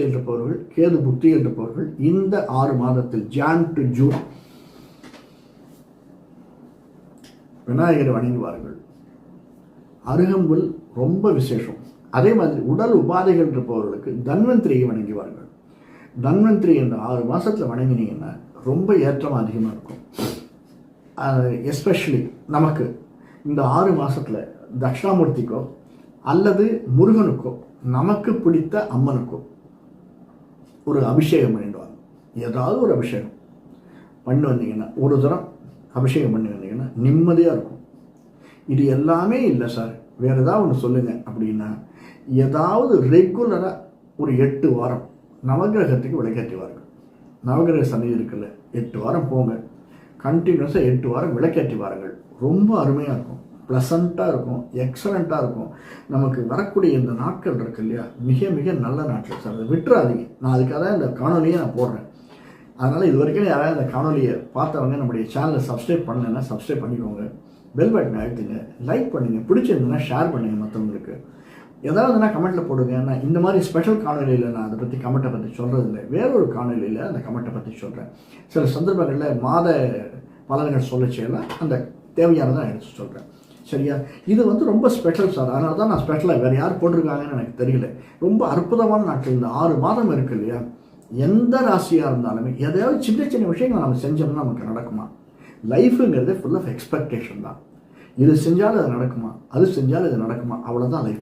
என்று இருப்பவர்கள் கேது புத்தி என்று இருப்பவர்கள் இந்த ஆறு மாதத்தில் ஜான் டு ஜூன் விநாயகர் வணங்குவார்கள் அருகம்புல் ரொம்ப விசேஷம். அதே மாதிரி உடல் உபாதைகள் இருப்பவர்களுக்கு தன்வந்திரியை வணங்குவார்கள். தன்வந்திரி என்ற ஆறு மாதத்தில் வணங்கினீங்கன்னா ரொம்ப ஏற்றம் அதிகமாக இருக்கும். எஸ்பெஷலி நமக்கு இந்த ஆறு மாதத்தில் தட்சிணாமூர்த்திக்கோ அல்லது முருகனுக்கோ நமக்கு பிடித்த அம்மனுக்கோ ஒரு அபிஷேகம் பண்ணிடுவாங்க ஏதாவது ஒரு அபிஷேகம். பண்ணி வந்தீங்கன்னா ஒரு தரம் அபிஷேகம் பண்ணி வந்தீங்கன்னா நிம்மதியாக இருக்கும். இது எல்லாமே இல்லை சார் வேறு ஏதாவது ஒன்று சொல்லுங்கள் அப்படின்னா ஏதாவது ரெகுலராக ஒரு எட்டு வாரம் நவகிரகத்துக்கு விளக்கேற்றி வாருங்கள் நவகிரக சன்னதி இருக்குல்ல எட்டு வாரம் போங்க. கண்டினியூஸாக எட்டு வாரம் விளக்கேற்றி வாருங்கள். ரொம்ப அருமையாக இருக்கும். ப்ளசண்ட்டாக இருக்கும் எக்ஸலண்ட்டாக இருக்கும். நமக்கு வரக்கூடிய இந்த நாட்கள் இருக்கு இல்லையா? மிக மிக நல்ல நாட்கள் சார். அதை விட்டுறாதீங்க. நான் அதுக்காக தான் இந்த காணொலியை நான் போடுறேன். அதனால் இது வரைக்கும் யாராவது இந்த காணொலியை பார்த்தவங்க நம்முடைய சேனலை சப்ஸ்கிரைப் பண்ணலைன்னா சப்ஸ்கிரைப் பண்ணிக்கோங்க. பெல் பட்டன் அழுத்துங்க. லைக் பண்ணுங்கள் பிடிச்சிருந்ததுன்னா ஷேர் பண்ணுங்கள் மற்றவங்களுக்கு ஏதாவதுனா கமெண்ட்டில் போடுங்க. நான் இந்த மாதிரி ஸ்பெஷல் காணொலியில் நான் அதை பற்றி கமெண்ட்டை பற்றி சொல்கிறது இல்லை. வேறொரு காணொலியில் அந்த கமெண்ட்டை பற்றி சொல்கிறேன் சில சந்தர்ப்பங்களில் மாத பலன்கள் சொல்லச்சேலாம் அந்த தேவையானதை எடுத்து சொல்கிறேன் சரியா? இது வந்து ரொம்ப ஸ்பெஷல் சார். அதனால தான் நான் ஸ்பெஷலாக வேறு யார் போட்டிருக்காங்கன்னு எனக்கு தெரியல. ரொம்ப அற்புதமான நாட்கள் இந்த ஆறு மாதம் இருக்கு இல்லையா? எந்த ராசியாக இருந்தாலுமே எதையாவது சின்ன சின்ன விஷயங்கள் நம்ம செஞ்சோம்னா நமக்கு நடக்குமா? லைஃபுங்கிறது ஃபுல் ஆஃப் எக்ஸ்பெக்டேஷன் தான். இது செஞ்சாலும் அது நடக்குமா? அது செஞ்சாலும் இது நடக்குமா? அவ்வளோதான் லைஃப்